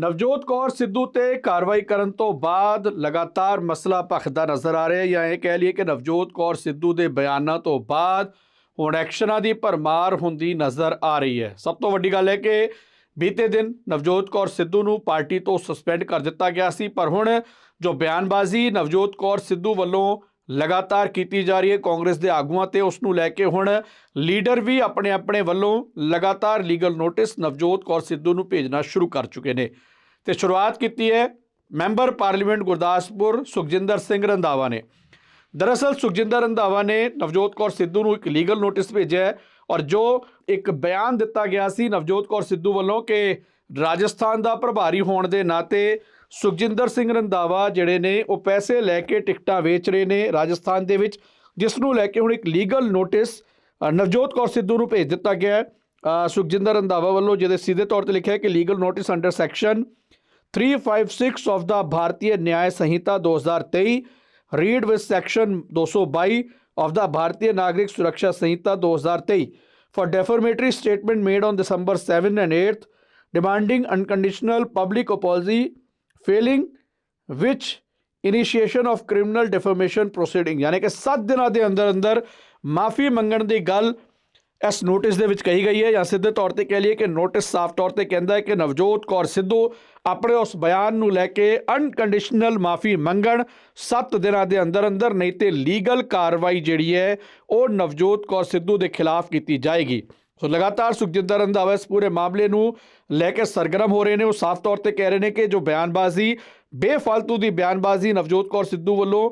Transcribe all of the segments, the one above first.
ਨਵਜੋਤ ਕੌਰ ਸਿੱਧੂ ਤੇ ਕਾਰਵਾਈ ਕਰਨ ਤੋਂ ਬਾਅਦ ਲਗਾਤਾਰ ਮਸਲਾ ਭਖਦਾ ਨਜ਼ਰ ਆ ਰਿਹਾ ਜਾਂ ਇਹ ਕਹਿ ਲਈਏ ਕਿ ਨਵਜੋਤ ਕੌਰ ਸਿੱਧੂ ਦੇ ਬਿਆਨਾਂ ਤੋਂ ਬਾਅਦ ਹੁਣ ਐਕਸ਼ਨਾਂ ਦੀ ਭਰਮਾਰ ਹੁੰਦੀ ਨਜ਼ਰ ਆ ਰਹੀ ਹੈ। ਸਭ ਤੋਂ ਵੱਡੀ ਗੱਲ ਹੈ ਕਿ ਬੀਤੇ ਦਿਨ ਨਵਜੋਤ ਕੌਰ ਸਿੱਧੂ ਨੂੰ ਪਾਰਟੀ ਤੋਂ ਸਸਪੈਂਡ ਕਰ ਦਿੱਤਾ ਗਿਆ ਸੀ। ਪਰ ਹੁਣ ਜੋ ਬਿਆਨਬਾਜ਼ੀ ਨਵਜੋਤ ਕੌਰ ਸਿੱਧੂ ਵੱਲੋਂ ਲਗਾਤਾਰ ਕੀਤੀ ਜਾ ਰਹੀ ਹੈ ਕਾਂਗਰਸ ਦੇ ਆਗੂਆਂ ਤੇ। ਉਸ ਨੂੰ ਲੈ ਕੇ ਹੁਣ ਲੀਡਰ ਵੀ ਆਪਣੇ ਆਪਣੇ ਵੱਲੋਂ ਲਗਾਤਾਰ ਲੀਗਲ ਨੋਟਿਸ ਨਵਜੋਤ ਕੌਰ ਸਿੱਧੂ ਨੂੰ ਭੇਜਣਾ ਸ਼ੁਰੂ ਕਰ ਚੁੱਕੇ ਨੇ। ਤੇ ਸ਼ੁਰੂਆਤ ਕੀਤੀ ਹੈ ਮੈਂਬਰ ਪਾਰਲੀਮੈਂਟ ਗੁਰਦਾਸਪੁਰ ਸੁਖਜਿੰਦਰ ਸਿੰਘ ਰੰਧਾਵਾ ਨੇ। ਦਰਅਸਲ ਸੁਖਜਿੰਦਰ ਰੰਧਾਵਾ ਨੇ ਨਵਜੋਤ ਕੌਰ ਸਿੱਧੂ ਨੂੰ ਇੱਕ ਲੀਗਲ ਨੋਟਿਸ ਭੇਜਿਆ ਹੈ ਔਰ ਜੋ ਇੱਕ ਬਿਆਨ ਦਿੱਤਾ ਗਿਆ ਸੀ ਨਵਜੋਤ ਕੌਰ ਸਿੱਧੂ ਵੱਲੋਂ ਕਿ ਰਾਜਸਥਾਨ ਦਾ ਪ੍ਰਭਾਰੀ ਹੋਣ ਦੇ ਨਾਤੇ ਸੁਖਜਿੰਦਰ ਸਿੰਘ ਰੰਦਾਵਾ ਜਿਹੜੇ ਨੇ ਉਹ ਪੈਸੇ ਲੈ ਕੇ ਟਿਕਟਾਂ ਵੇਚ ਰਹੇ ਨੇ ਰਾਜਸਥਾਨ ਦੇ ਵਿੱਚ ਜਿਸ ਨੂੰ ਲੈ ਕੇ ਹੁਣ ਇੱਕ ਲੀਗਲ ਨੋਟਿਸ ਨਵਜੋਤ ਕੌਰ ਸਿੱਧੂ ਨੂੰ ਭੇਜ ਦਿੱਤਾ ਗਿਆ ਹੈ ਸੁਖਜਿੰਦਰ ਰੰਦਾਵਾ ਵੱਲੋਂ ਜਿਹਦੇ ਸਿੱਧੇ ਤੌਰ ਤੇ ਲਿਖਿਆ ਹੈ ਕਿ legal notice under section 356 of the Bharatiya Nyaya Sanhita 2023 read with section 222 of the Bharatiya Nagarik Suraksha Sanhita 2023 for defamatory statement made on December 7 and 8th demanding unconditional public apology failing which initiation of criminal defamation proceeding ਯਾਨੀ ਕਿ 7 ਦਿਨਾਂ ਦੇ ਅੰਦਰ ਅੰਦਰ ਮਾਫੀ ਮੰਗਣ ਦੀ ਗੱਲ ਇਸ ਨੋਟਿਸ ਦੇ ਵਿੱਚ ਕਹੀ ਗਈ ਹੈ। ਜਾਂ ਸਿੱਧੇ ਤੌਰ ਤੇ ਕਹਿ ਲਈਏ ਕਿ ਨੋਟਿਸ ਸਾਫ਼ ਤੌਰ ਤੇ ਕਹਿੰਦਾ ਹੈ ਕਿ ਨਵਜੋਤ ਕੌਰ ਸਿੱਧੂ ਆਪਣੇ ਉਸ ਬਿਆਨ ਨੂੰ ਲੈ ਕੇ ਅਨਕੰਡੀਸ਼ਨਲ ਮਾਫੀ ਮੰਗਣ 7 ਦਿਨਾਂ ਦੇ ਅੰਦਰ ਅੰਦਰ, ਨਹੀਂ ਤੇ ਲੀਗਲ ਕਾਰਵਾਈ ਜਿਹੜੀ ਹੈ, ਉਹ ਨਵਜੋਤ ਕੌਰ ਸਿੱਧੂ ਦੇ ਖਿਲਾਫ ਕੀਤੀ ਜਾਏਗੀ। ਸੋ ਲਗਾਤਾਰ ਸੁਖਜਿੰਦਰ ਰੰਧਾਵਾ ਇਸ ਪੂਰੇ ਮਾਮਲੇ ਨੂੰ ਲੈ ਕੇ ਸਰਗਰਮ ਹੋ ਰਹੇ ਨੇ। ਉਹ ਸਾਫ਼ ਤੌਰ ਤੇ ਕਹਿ ਰਹੇ ਨੇ ਕਿ ਜੋ ਬਿਆਨਬਾਜ਼ੀ, ਬੇਫਾਲਤੂ ਦੀ ਬਿਆਨਬਾਜ਼ੀ ਨਵਜੋਤ ਕੌਰ ਸਿੱਧੂ ਵੱਲੋਂ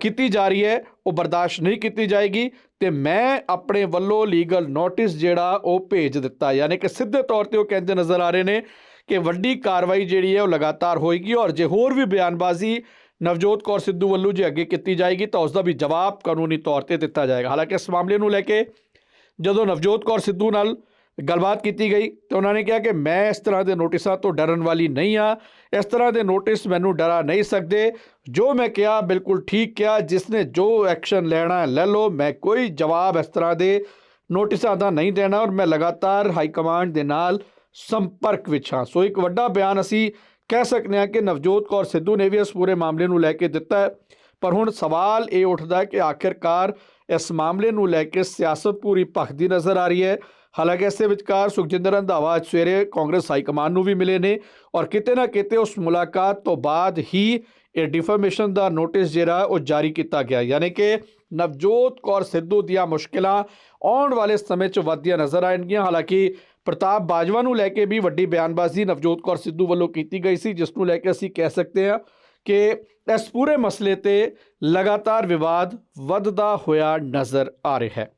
ਕੀਤੀ ਜਾ ਰਹੀ ਹੈ, ਉਹ ਬਰਦਾਸ਼ਤ ਨਹੀਂ ਕੀਤੀ ਜਾਏਗੀ ਤੇ ਮੈਂ ਆਪਣੇ ਵੱਲੋਂ ਲੀਗਲ ਨੋਟਿਸ ਜਿਹੜਾ ਉਹ ਭੇਜ ਦਿੱਤਾ। ਯਾਨੀ ਕਿ ਸਿੱਧੇ ਤੌਰ ਤੇ ਉਹ ਕਹਿੰਦੇ ਨਜ਼ਰ ਆ ਰਹੇ ਨੇ ਕਿ ਵੱਡੀ ਕਾਰਵਾਈ ਜਿਹੜੀ ਹੈ ਉਹ ਲਗਾਤਾਰ ਹੋਏਗੀ ਔਰ ਜੇ ਹੋਰ ਵੀ ਬਿਆਨਬਾਜ਼ੀ ਨਵਜੋਤ ਕੌਰ ਸਿੱਧੂ ਵੱਲੋਂ ਜੇ ਅੱਗੇ ਕੀਤੀ ਜਾਏਗੀ ਤਾਂ ਉਸ ਦਾ ਵੀ ਜਵਾਬ ਕਾਨੂੰਨੀ ਤੌਰ ਤੇ ਦਿੱਤਾ ਜਾਏਗਾ। ਹਾਲਾਂਕਿ ਇਸ ਮਾਮਲੇ ਨੂੰ ਲੈ ਕੇ ਜਦੋਂ ਨਵਜੋਤ ਕੌਰ ਸਿੱਧੂ ਨਾਲ ਗੱਲਬਾਤ ਕੀਤੀ ਗਈ ਤੇ ਉਹਨਾਂ ਨੇ ਕਿਹਾ ਕਿ ਮੈਂ ਇਸ ਤਰ੍ਹਾਂ ਦੇ ਨੋਟਿਸਾਂ ਤੋਂ ਡਰਨ ਵਾਲੀ ਨਹੀਂ ਆ ਇਸ ਤਰ੍ਹਾਂ ਦੇ ਨੋਟਿਸ ਮੈਨੂੰ ਡਰਾ ਨਹੀਂ ਸਕਦੇ। ਜੋ ਮੈਂ ਕਿਹਾ ਬਿਲਕੁਲ ਠੀਕ ਕਿਹਾ। ਜਿਸ ਨੇ ਜੋ ਐਕਸ਼ਨ ਲੈਣਾ ਹੈ ਲੈ ਲਓ। ਮੈਂ ਕੋਈ ਜਵਾਬ ਇਸ ਤਰ੍ਹਾਂ ਦੇ ਨੋਟਿਸਾਂ ਦਾ ਨਹੀਂ ਦੇਣਾ ਔਰ ਮੈਂ ਲਗਾਤਾਰ ਹਾਈ ਕਮਾਂਡ ਦੇ ਨਾਲ ਸੰਪਰਕ ਵਿੱਚ ਹਾਂ। ਸੋ ਇੱਕ ਵੱਡਾ ਬਿਆਨ ਅਸੀਂ ਕਹਿ ਸਕਦੇ ਹਾਂ ਕਿ ਨਵਜੋਤ ਕੌਰ ਸਿੱਧੂ ਨੇ ਵੀ ਇਸ ਪੂਰੇ ਮਾਮਲੇ ਨੂੰ ਲੈ ਕੇ ਦਿੱਤਾ ਹੈ। ਪਰ ਹੁਣ ਸਵਾਲ ਇਹ ਉੱਠਦਾ ਹੈ ਕਿ ਆਖਿਰਕਾਰ ਇਸ ਮਾਮਲੇ ਨੂੰ ਲੈ ਕੇ ਸਿਆਸਤ ਪੂਰੀ ਭਖਦੀ ਨਜ਼ਰ ਆ ਰਹੀ ਹੈ। ਹਾਲਾਂਕਿ ਇਸੇ ਵਿਚਕਾਰ ਸੁਖਜਿੰਦਰ ਰੰਧਾਵਾ ਅੱਜ ਸਵੇਰੇ ਕਾਂਗਰਸ ਹਾਈ ਕਮਾਂਡ ਨੂੰ ਵੀ ਮਿਲੇ ਨੇ ਔਰ ਕਿਤੇ ਨਾ ਕਿਤੇ ਉਸ ਮੁਲਾਕਾਤ ਤੋਂ ਬਾਅਦ ਹੀ ਇਹ ਡਿਫਰਮੇਸ਼ਨ ਦਾ ਨੋਟਿਸ ਜਿਹੜਾ ਉਹ ਜਾਰੀ ਕੀਤਾ ਗਿਆ। ਯਾਨੀ ਕਿ ਨਵਜੋਤ ਕੌਰ ਸਿੱਧੂ ਦੀਆਂ ਮੁਸ਼ਕਿਲਾਂ ਆਉਣ ਵਾਲੇ ਸਮੇਂ 'ਚ ਵੱਧਦੀਆਂ ਨਜ਼ਰ ਆਣਗੀਆਂ ਹਾਲਾਂਕਿ ਪ੍ਰਤਾਪ ਬਾਜਵਾ ਨੂੰ ਲੈ ਕੇ ਵੀ ਵੱਡੀ ਬਿਆਨਬਾਜ਼ੀ ਨਵਜੋਤ ਕੌਰ ਸਿੱਧੂ ਵੱਲੋਂ ਕੀਤੀ ਗਈ ਸੀ, ਜਿਸ ਨੂੰ ਲੈ ਕੇ ਅਸੀਂ ਕਹਿ ਸਕਦੇ ਹਾਂ ਕਿ ਇਸ ਪੂਰੇ ਮਸਲੇ ਤੇ ਲਗਾਤਾਰ ਵਿਵਾਦ ਵੱਧਦਾ ਹੋਇਆ ਨਜ਼ਰ ਆ ਰਿਹਾ ਹੈ।